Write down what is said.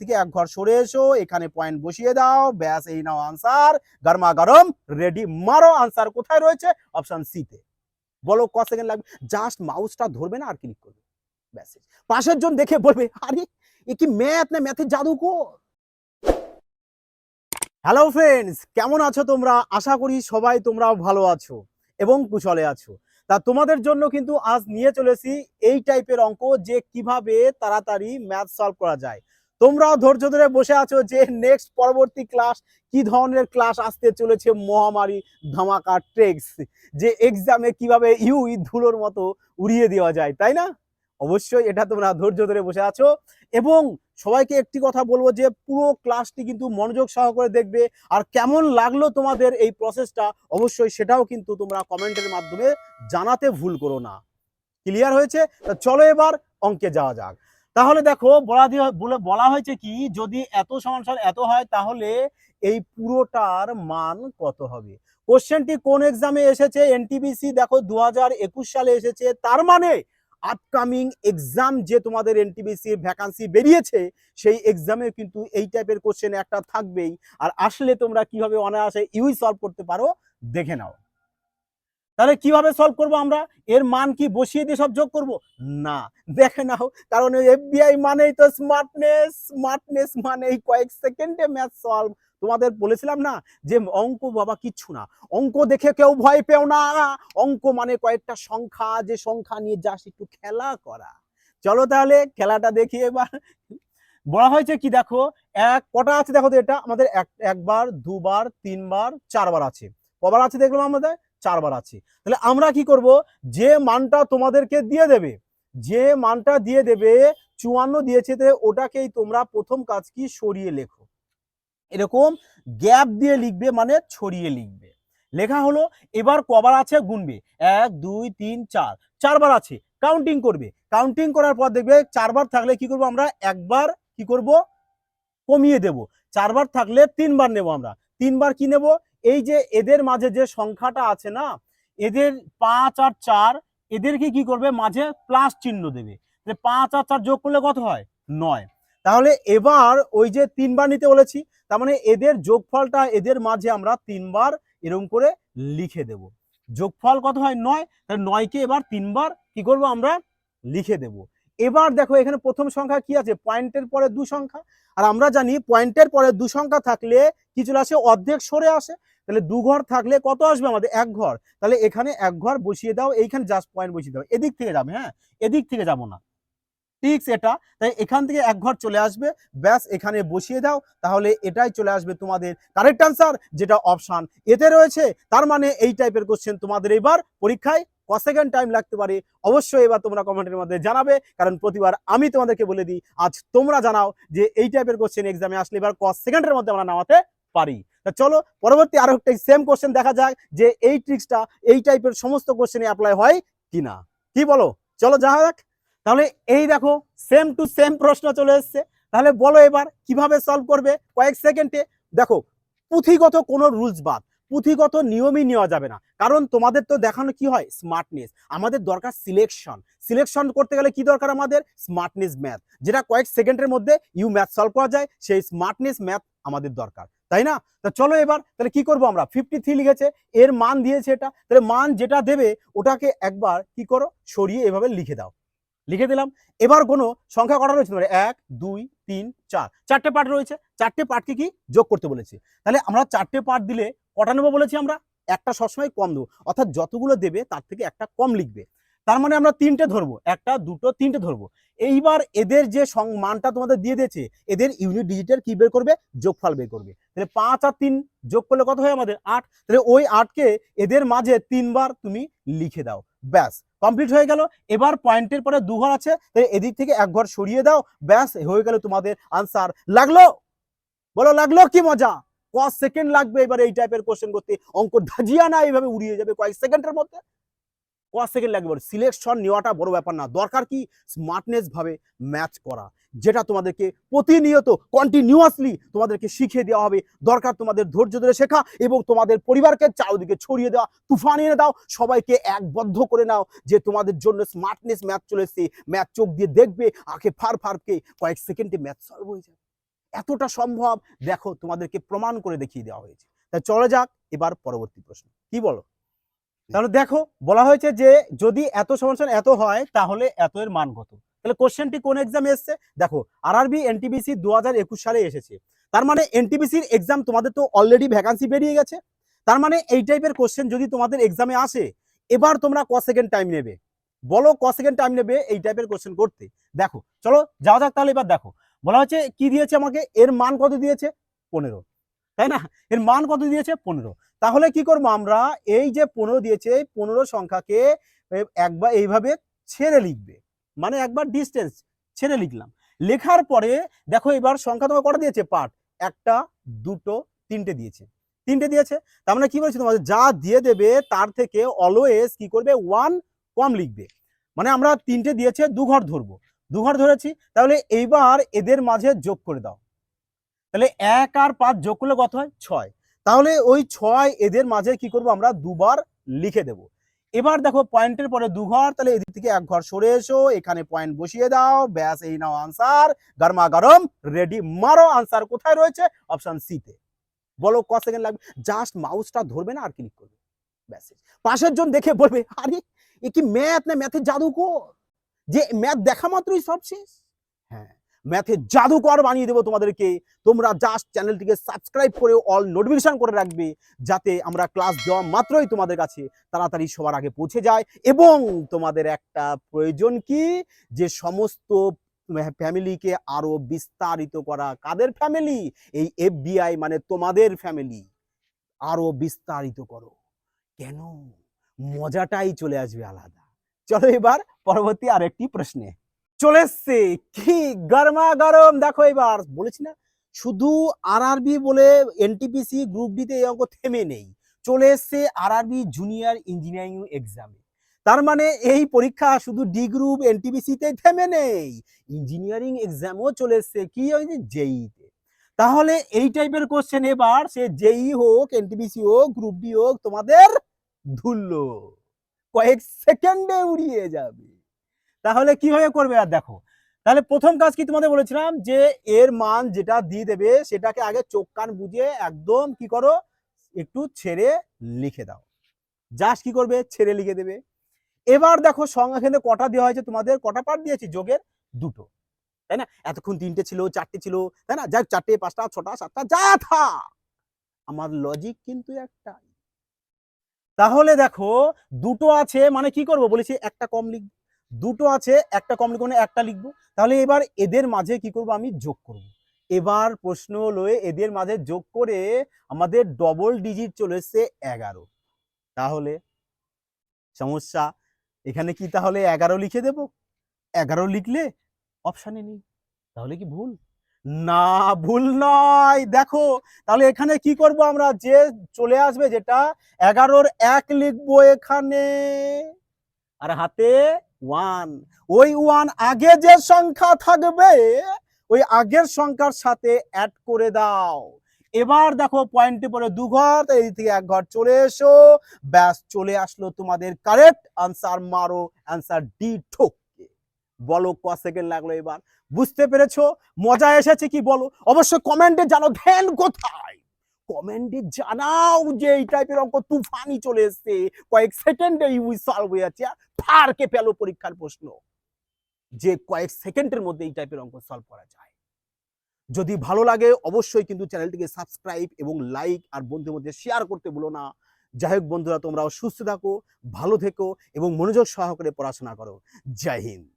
থেকে এক ঘর সরে এসো, এখানে পয়েন্ট বসিয়ে দাও। ব্যাস, এই নাও আনসার গরমা গরম রেডি মারো। আনসার কোথায় রয়েছে? অপশন সি তে। বলো, ক সেকেন্ড লাগবে? জাস্ট মাউসটা ধরবে না আর ক্লিক করবে। ব্যাস পাশের জন দেখে বলবে, আরে, এ কি ম্যাথ না ম্যাথের জাদু কো হ্যালো ফ্রেন্ডস কেমন আছো তোমরা? আশা করি সবাই তোমরা ভালো আছো এবং কুশলে আছো। তা তোমাদের জন্য কিন্তু আজ নিয়ে চলেছি এই টাইপের অঙ্ক যে কীভাবে তাড়াতাড়ি ম্যাথ সলভ করা যায়। তোমরাও ধৈর্য ধরে বসে আছো যে নেক্সট পরবর্তী ক্লাস কি ধরনের ক্লাস আসতে চলেছে মহামারী ধামাকা ট্রেক্স যে এক্সামে কীভাবে ইউই ধুলোর মতো উড়িয়ে দেওয়া যায়, তাই না? অবশ্যই এটা তোমরা ধৈর্য ধরে বসে আছো। এবং সবাইকে একটি কথা বলব যে পুরো ক্লাসটি কিন্তু মনোযোগ সহকারে দেখবে আর কেমন লাগল তোমাদের এই প্রসেসটা অবশ্যই সেটাও কিন্তু তোমরা কমেন্টের মাধ্যমে জানাতে ভুল করো না। ক্লিয়ার হয়েছে? তা চলো এবার অঙ্কে যাওয়া যাক। তাহলে দেখো বলা দিয়ে বলে হয়েছে কি, যদি এত সমান এত হয়, তাহলে এই পুরোটার মান কত হবে? কোশ্চেনটি কোন এক্সামে এসেছে? এনটিবিসি দেখো দু হাজার একুশ সালে এসেছে। তার মানে আপকামিং এক্সাম যে তোমাদের এনটিবিসি ভ্যাকান্সি বেরিয়েছে, সেই এক্সামে কিন্তু এই টাইপের কোশ্চেন একটা থাকবেই। আর আসলে তোমরা কীভাবে অনায়াসে ইউই সলভ করতে পারো, দেখে নাও। তাহলে কীভাবে সলভ করব আমরা? এর মান কি বসিয়ে দিয়ে সব যোগ করব? না। দেখে নাও, কারণ এফবিআই মানেই তো স্মার্টনেস স্মার্টনেস মানেই কয়েক সেকেন্ডে ম্যাথ সলভ তোমাদের বলেছিলাম না যে অঙ্ক বাবা কিচ্ছু না। অঙ্ক দেখে কেউ ভয় পেও না। অঙ্ক মানে কয়েকটা সংখ্যা, যে সংখ্যা নিয়ে যাস একটু খেলা করা। চলো তাহলে খেলাটা দেখি এবার। বলা হয়েছে কি দেখো, এক, কটা আছে দেখো তো এটা? আমাদের এক, একবার, দুবার, তিনবার, চারবার আছে। কবার আছে দেখলাম আমাদের? চারবার আছে। তাহলে আমরা কি করব? যে মানটা তোমাদেরকে দিয়ে দেবে, যে মানটা দিয়ে দেবে, চুয়ান্ন দিয়েছে ওটাকেই তোমরা প্রথম কাজ কি? সরিয়ে লেখো। এরকম গ্যাপ দিয়ে লিখবে মানে ছড়িয়ে লিখবে। লেখা হলো, এবার কবার আছে গুনবে? এক, দুই, তিন, চার। চারবার আছে কাউন্টিং করবে। কাউন্টিং করার পর দেখবে চারবার থাকলে কি করব আমরা? একবার কি করব? কমিয়ে দেব। চারবার থাকলে তিনবার নেব আমরা। তিনবার কি নেব? এই যে এদের মাঝে যে সংখ্যাটা আছে না, এদের পাঁচ আর চার, এদেরকে কি করবে? মাঝে প্লাস চিহ্ন দেবে। পাঁচ আর চার যোগ করলে কত হয়? নয়। তাহলে এবার ওই যে তিনবার নিতে বলেছি, তার মানে এদের যোগফলটা এদের মাঝে আমরা তিনবার এরকম করে লিখে দেব। যোগফল কত হয়? নয়। তাহলে নয়কে এবার তিনবার কি করব আমরা? লিখে দেব। এবার দেখো এখানে প্রথম সংখ্যা কি আছে? পয়েন্টের পরে দু সংখ্যা। আর আমরা জানি পয়েন্টের পরে দু সংখ্যা থাকলে কি চলে আসে? অর্ধেক সরে আসে। তাহলে দু ঘর থাকলে কত আসবে আমাদের? এক ঘর। তাহলে এখানে এক ঘর বসিয়ে দাও, এইখানে জাস্ট পয়েন্ট বসিয়ে দাও। এদিক থেকে যাবে হ্যাঁ? এদিক থেকে যাব না। টিক্স এটা। তাই এখান থেকে এক ঘর চলে আসবে। ব্যাস, এখানে বসিয়ে দাও। তাহলে এটাই চলে আসবে তোমাদের। কারেক্ট আনসার যেটা অপশান এতে রয়েছে। তার মানে এই টাইপের কোশ্চেন তোমাদের এবার পরীক্ষায় ক সেকেন্ড টাইম লাগতে পারে, অবশ্যই এবার তোমরা কমেন্টের মধ্যে জানাবে, কারণ প্রতিবার আমি তোমাদেরকে বলে দিই, আজ তোমরা জানাও যে এই টাইপের কোশ্চেন এক্সামে আসলে এবার ক সেকেন্ডের মধ্যে আমরা নামাতে পারি। তা চলো, পরবর্তী আরও একটা সেম কোশ্চেন দেখা যাক যে এই ট্রিক্সটা এই টাইপের সমস্ত কোশ্চেনে অ্যাপ্লাই হয় কিনা। কি বলো? চলো যাওয়া যাক। তাহলে এই দেখো সেম টু সেম প্রশ্ন চলে এসছে। তাহলে বলো এবার কীভাবে সলভ করবে কয়েক সেকেন্ডে দেখো, পুঁথিগত কোনো রুলস বাদ। পুঁথিগত নিয়মই নেওয়া যাবে না। কারণ তোমাদের তো দেখানো কি হয়? স্মার্টনেস আমাদের দরকার সিলেকশন সিলেকশন করতে গেলে কি দরকার আমাদের? স্মার্টনেস ম্যাথ যেটা কয়েক সেকেন্ডের মধ্যে ইউ ম্যাথ সলভ করা যায়, সেই স্মার্টনেস ম্যাথ আমাদের দরকার। তাই না? তা চলো এবার তাহলে কি করব আমরা? ফিফটি থ্রি লিখেছে, এর মান দিয়েছে এটা। তাহলে মান যেটা দেবে, ওটাকে একবার কি করো? সরিয়ে এভাবে লিখে দাও। লিখে দিলাম। এবার কোনো সংখ্যা কটা রয়েছে? তোমার এক, দুই, তিন, চার। চারটে পার্ট রয়েছে। চারটে পার্টকে কি যোগ করতে বলেছে। তাহলে আমরা চারটে পার্ট দিলে কটা নেব বলেছি আমরা? একটা সবসময় কম দেবো। অর্থাৎ যতগুলো দেবে, তার থেকে একটা কম লিখবে। তার মানে আমরা তিনটে ধরবো। একটা, দুটো, তিনটে ধরবো। এইবার এদের যে সং- মানটা তোমাদের দিয়ে দিয়েছে, এদের ইউনিট ডিজিটের কি বের করবে? যোগফল বের করবে। তাহলে পাঁচ আর তিন যোগ করলে কত হয় আমাদের? আট। তাহলে ওই আটকে এদের মাঝে তিনবার তুমি লিখে দাও। ব্যাস। কমপ্লিট হয়ে গেল। এবার পয়েন্টের পরে দু ঘর আছে, তাই এদিক থেকে এক ঘর সরিয়ে দাও। ব্যাস হয়ে গেল তোমাদের আনসার লাগল? বলো, লাগল কি মজা? ক সেকেন্ড লাগবে এবার এই টাইপের কোশ্চেন করতে। অঙ্ক ধাজিয়া না, এইভাবে উড়িয়ে যাবে কয়েক সেকেন্ডের মধ্যে। ক সেকেন্ড লাগবে সিলেকশন নেওয়াটা বড় ব্যাপার না। দরকার কি? স্মার্টনেস ভাবে ম্যাচ করা। যেটা তোমাদেরকে প্রতিনিয়ত কন্টিনিউয়াসলি তোমাদেরকে শিখিয়ে দেওয়া হবে। দরকার তোমাদের ধৈর্য ধরে শেখা এবং তোমাদের পরিবারকে চারিদিকে ছড়িয়ে দেওয়া, তুফান এনে দাও। সবাইকে একবদ্ধ করে নাও যে তোমাদের জন্য স্মার্টনেস ম্যাচ চলে এসছে। ম্যাচ চোখ দিয়ে দেখবে আঁকে ফার ফারকে কয়েক সেকেন্ডে ম্যাচ সলভ হয়ে যাবে। এতটা সম্ভব, দেখো তোমাদেরকে প্রমাণ করে দেখিয়ে দেওয়া হয়েছে। তা চলে যাক, এবার পরবর্তী প্রশ্ন। কি বলো? তাহলে দেখো, বলা হয়েছে যে যদি এত সমান এত হয়, তাহলে এত এর মান কত? তাহলে কোশ্চেনটি কোন এক্সামে এসছে? দেখো আর আরআরবি এনটিবিসি দু হাজার একুশ সালে এসেছে। তার মানে এনটিবিসির এক্সাম তোমাদের তো অলরেডি ভ্যাকান্সি বেরিয়ে গেছে। তার মানে এই টাইপের কোশ্চেন যদি তোমাদের এক্সামে আসে, এবার তোমরা ক সেকেন্ড টাইম নেবে? বলো ক সেকেন্ড টাইম নেবে এই টাইপের কোশ্চেন করতে। দেখো, চলো যাওয়া যাক তাহলে এবার দেখো। বলা হচ্ছে কি দিয়েছে আমাকে? এর মান কত দিয়েছে? পনেরো। তাই না? এর মান কত দিয়েছে? পনেরো। তাহলে কি করব আমরা? এই যে পনেরো দিয়েছে, এই পনেরো সংখ্যাকে একবার এইভাবে ছেড়ে লিখবে। মানে একবার ডিস্টেন্স ছেড়ে লিখলাম। লেখার পরে দেখো এবার সংখ্যা তোমাকে কটা দিয়েছে? পার্ট একটা, দুটো, তিনটে দিয়েছে। তিনটে দিয়েছে? তার মানে কি বলছি তোমাদের? যা দিয়ে দেবে তার থেকে অলওয়েজ কি করবে? ওয়ান কম লিখবে। মানে আমরা তিনটে দিয়েছে দু ঘর ধরবো। দু ঘর ধরেছি। তাহলে এইবার এদের মাঝে যোগ করে দাও। তাহলে এক আর পাঁচ যোগ করলে কত হয়? ছয়। তাহলে ওই ছয় এদের মাঝে কি করব আমরা? দুবার লিখে দেব। এবার দেখো পয়েন্টের পরে দু ঘর তাহলে এদিক থেকে এক ঘর সরে এসো, এখানে পয়েন্ট বসিয়ে দাও, ব্যাস, এই নাও আনসার গরমা গরম রেডি মারো আনসার কোথায় রয়েছে? অপশন সি তে। বলো, ক সেকেন্ড লাগবে? জাস্ট মাউসটা ধরবে না আর ক্লিক করবে। ব্যাস পাশের জন দেখে বলবে, আরে, এ কি ম্যাথ না? ম্যাথের জাদুকর? যে ম্যাথ দেখা মাত্রই সব শেষ। হ্যাঁ। ম্যাথের জাদুকর বানিয়ে দেবো তোমাদেরকে। তোমরা জাস্ট চ্যানেলটিকে সাবস্ক্রাইব করে অল নোটিফিকেশন করে রাখবে, যাতে আমরা ক্লাস দেওয়া মাত্রই তোমাদের কাছে তাড়াতাড়ি সবার আগে পৌঁছে যায়। এবং তোমাদের একটা প্রয়োজন কি? যে সমস্ত ফ্যামিলিকে আরও বিস্তারিত করা কাদের ফ্যামিলি এই এফবিআই মানে তোমাদের ফ্যামিলি আরও বিস্তারিত করো। কেন? মজাটাই চলে আসবে আলাদা। চলো এবার পরবর্তী আরেকটি প্রশ্নে। চলে এসছে। কি গরমা গরম দেখো এবার, বলেছি না, শুধু আরআরবি বলে এনটিপিসি গ্রুপ ডিতে এই অঙ্ক থেমে নেই। চলে এসছে আরআরবি জুনিয়র ইঞ্জিনিয়ারিং এক্সামে তার মানে এই পরীক্ষা শুধু ডি গ্রুপ এনটিপিসিতে থেমে নেই। ইঞ্জিনিয়ারিং এক্সামও চলে এসছে। কি হয়েছে জেইতে তাহলে এই টাইপের কোশ্চেন এবার, সে জেই হোক এনটিপিসি হোক গ্রুপ ডি হোক, তোমাদের ধুললো কয়েক সেকেন্ডে উড়িয়ে যাবে। তাহলে কীভাবে করবে? আর দেখো, তাহলে প্রথম কাজ কি তোমাদের বলেছিলাম? যে এর মান যেটা দিয়ে দেবে, সেটাকে আগে চোখ কান বুঝে একদম কি করো? একটু ছেড়ে লিখে দাও। জাস্ট কি করবে? ছেড়ে লিখে দেবে। এবার দেখো সংখ্যা এখানে কটা দেওয়া হয়েছে তোমাদের? কটা পার্ট দিয়েছি? যোগের দুটো। তাই না? এতক্ষণ তিনটে ছিল, চারটে ছিল, তাই না? যাক চারটে, পাঁচটা, ছটা, সাতটা, যা থা! আমার লজিক কিন্তু একটাই। তাহলে দেখো, দুটো আছে মানে কি করব? বলেছি একটা কম লিখব। দুটো আছে, একটা কম লিখব একটা লিখব। তাহলে এবার এদের মাঝে কি করব আমি? যোগ করব। এবার প্রশ্ন হলো, এদের মাঝে যোগ করে আমাদের ডবল ডিজিট চলে এসছে এগারো। তাহলে সমস্যা, এখানে কি তাহলে এগারো লিখে দেব? এগারো লিখলে অপশানে নেই। তাহলে কি ভুল? না, ভুল নয়। দেখো, তাহলে এখানে কি করব আমরা? যে চলে আসবে যেটা এগারোর এক লিখব এখানে। আর হাতে ওয়ান। ওই ওয়ান আগে যে সংখ্যা থাকবে, ওই আগের সংখ্যার সাথে অ্যাড করে দাও। এবার দেখো পয়েন্টে পরে দু ঘর এই থেকে এক ঘর চলে এসো। ব্যাস, চলে আসলো তোমাদের কারেক্ট আনসার মারো আনসার ডি ঠোকে বলো ক সেকেন্ড লাগল এবার। বুঝতে পেরেছ? মজা এসেছে কি বলো? অবশ্যই কমেন্টে জানো ধ্যান কোথায়? কমেন্টে জানাও যে এই টাইপের অঙ্ক তুফানি চলে এসছে। কয়েক সেকেন্ডে ইউই সলভ হয়ে যাচ্ছে ফারকে পেল পরীক্ষার প্রশ্ন। যে কয়েক সেকেন্ডের মধ্যে এই টাইপের অঙ্ক সলভ করা যায়। যদি ভালো লাগে, অবশ্যই কিন্তু চ্যানেলটিকে সাবস্ক্রাইব এবং লাইক আর বন্ধুদের মধ্যে শেয়ার করতে ভুলো না। যাই হোক বন্ধুরা, তোমরাও সুস্থ থাকো, ভালো থেকো এবং মনোযোগ সহকারে পড়াশোনা করো। জয় হিন্দ।